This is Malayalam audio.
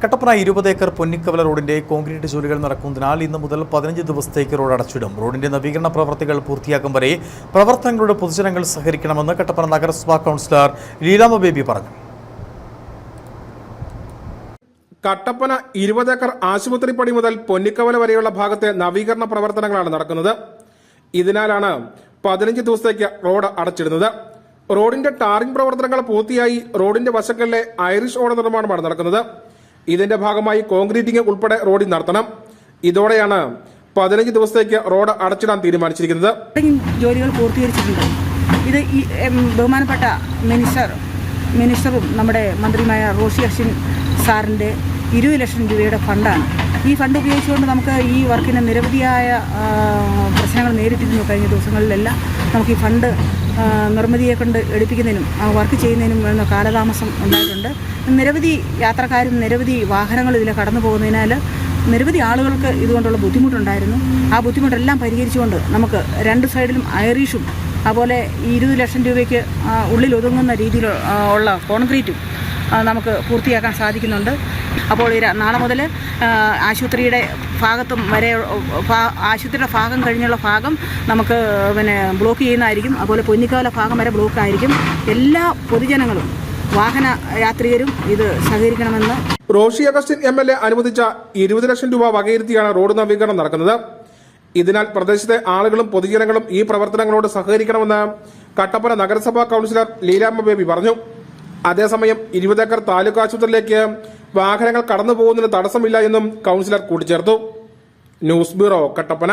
കട്ടപ്പന ഇരുപത് ഏക്കർ പൊന്നിക്കവല റോഡിന്റെ കോൺക്രീറ്റ് ജോലികൾ നടക്കുന്നതിനാൽ ഇന്ന് മുതൽ പതിനഞ്ച് ദിവസത്തേക്ക് റോഡ് അടച്ചിടും. റോഡിന്റെ നവീകരണ പ്രവർത്തികൾ പൂർത്തിയാക്കും വരെ പ്രവർത്തനങ്ങളുടെ പൊതുജനങ്ങൾ സഹകരിക്കണമെന്ന് കട്ടപ്പന നഗരസഭാ കൗൺസിലർ ലീലാമ ബേബി പറഞ്ഞു. കട്ടപ്പന ഇരുപത് ഏക്കർ ആശുപത്രി പണി മുതൽ പൊന്നിക്കവല വരെയുള്ള ഭാഗത്തെ നവീകരണ പ്രവർത്തനങ്ങളാണ് നടക്കുന്നത്. ഇതിനാലാണ് പതിനഞ്ച് ദിവസത്തേക്ക് റോഡ് അടച്ചിടുന്നത്. റോഡിന്റെ ടാറിംഗ് പ്രവർത്തനങ്ങൾ പൂർത്തിയായി റോഡിന്റെ വശങ്ങളിലെ ഐറിഷ് ഓട നിർമ്മാണമാണ് നടക്കുന്നത്. ഇതിന്റെ ഭാഗമായി കോൺക്രീറ്റിംഗ് ഉൾപ്പെടെ റോഡിൽ നടത്തണം. ഇതോടെയാണ് പതിനഞ്ച് ദിവസത്തേക്ക് റോഡ് അടച്ചിടാൻ തീരുമാനിച്ചിരിക്കുന്നത്. ജോലികൾ പൂർത്തീകരിച്ചിട്ടുണ്ട്. ഇത് ഈ ബഹുമാനപ്പെട്ട മിനിസ്റ്റർ മിനിസ്റ്ററും നമ്മുടെ മന്ത്രിയുമായ റോഷി അശ്വിൻ സാറിന്റെ ഇരുപത് ലക്ഷം രൂപയുടെ ഫണ്ടാണ്. ഈ ഫണ്ട് ഉപയോഗിച്ചുകൊണ്ട് നമുക്ക് ഈ വർക്കിന് നിരവധിയായ പ്രശ്നങ്ങൾ നേരിട്ടിരുന്നു കഴിഞ്ഞ ദിവസങ്ങളിലെല്ലാം. നമുക്ക് ഈ ഫണ്ട് നിർമ്മിതിയെ കൊണ്ട് എടുപ്പിക്കുന്നതിനും വർക്ക് ചെയ്യുന്നതിനും കാലതാമസം ഉണ്ടായിട്ടുണ്ട്. നിരവധി യാത്രക്കാരും നിരവധി വാഹനങ്ങൾ ഇതിൽ കടന്നു പോകുന്നതിനാൽ നിരവധി ആളുകൾക്ക് ഇതുകൊണ്ടുള്ള ബുദ്ധിമുട്ടുണ്ടായിരുന്നു. ആ ബുദ്ധിമുട്ടെല്ലാം പരിഹരിച്ചുകൊണ്ട് നമുക്ക് രണ്ട് സൈഡിലും ഐറിഷും അതുപോലെ ഇരുപത് ലക്ഷം രൂപയ്ക്ക് ഉള്ളിൽ ഒതുങ്ങുന്ന രീതിയിൽ ഉള്ള കോൺക്രീറ്റും നമുക്ക് പൂർത്തിയാക്കാൻ സാധിക്കുന്നുണ്ട്. അപ്പോൾ ഈ നാളെ മുതൽ ആശുപത്രിയുടെ ഭാഗത്തും വരെ ആശുപത്രിയുടെ ഭാഗം കഴിഞ്ഞുള്ള ഭാഗം നമുക്ക് പിന്നെ ബ്ലോക്ക് ചെയ്യുന്നതായിരിക്കും. അതുപോലെ പൊന്നിക്കാല ഭാഗം വരെ ബ്ലോക്ക് ആയിരിക്കും എല്ലാ പൊതുജനങ്ങളും വാഹന യാത്രികരും ഇത് സഹകരിക്കണമെന്ന് Roshi Augustine M L A അനുവദിച്ച ഇരുപത് ലക്ഷം രൂപ വകയിരുത്തിയാണ് റോഡ് നവീകരണം നടക്കുന്നത്. ഇതിനാൽ പ്രദേശത്തെ ആളുകളും പൊതുജനങ്ങളും ഈ പ്രവർത്തനങ്ങളോട് സഹകരിക്കണമെന്ന് കട്ടപ്പന നഗരസഭാ കൌൺസിലർ ലീലാമ്മ ബേബി പറഞ്ഞു. അതേസമയം ഇരുപതേക്കർ താലൂക്ക് ആശുപത്രിയിലേക്ക് വാഹനങ്ങൾ കടന്നു പോകുന്നതിന് തടസ്സമില്ല എന്നും കൌൺസിലർ കൂട്ടിച്ചേർത്തു. News bureau Kattappana.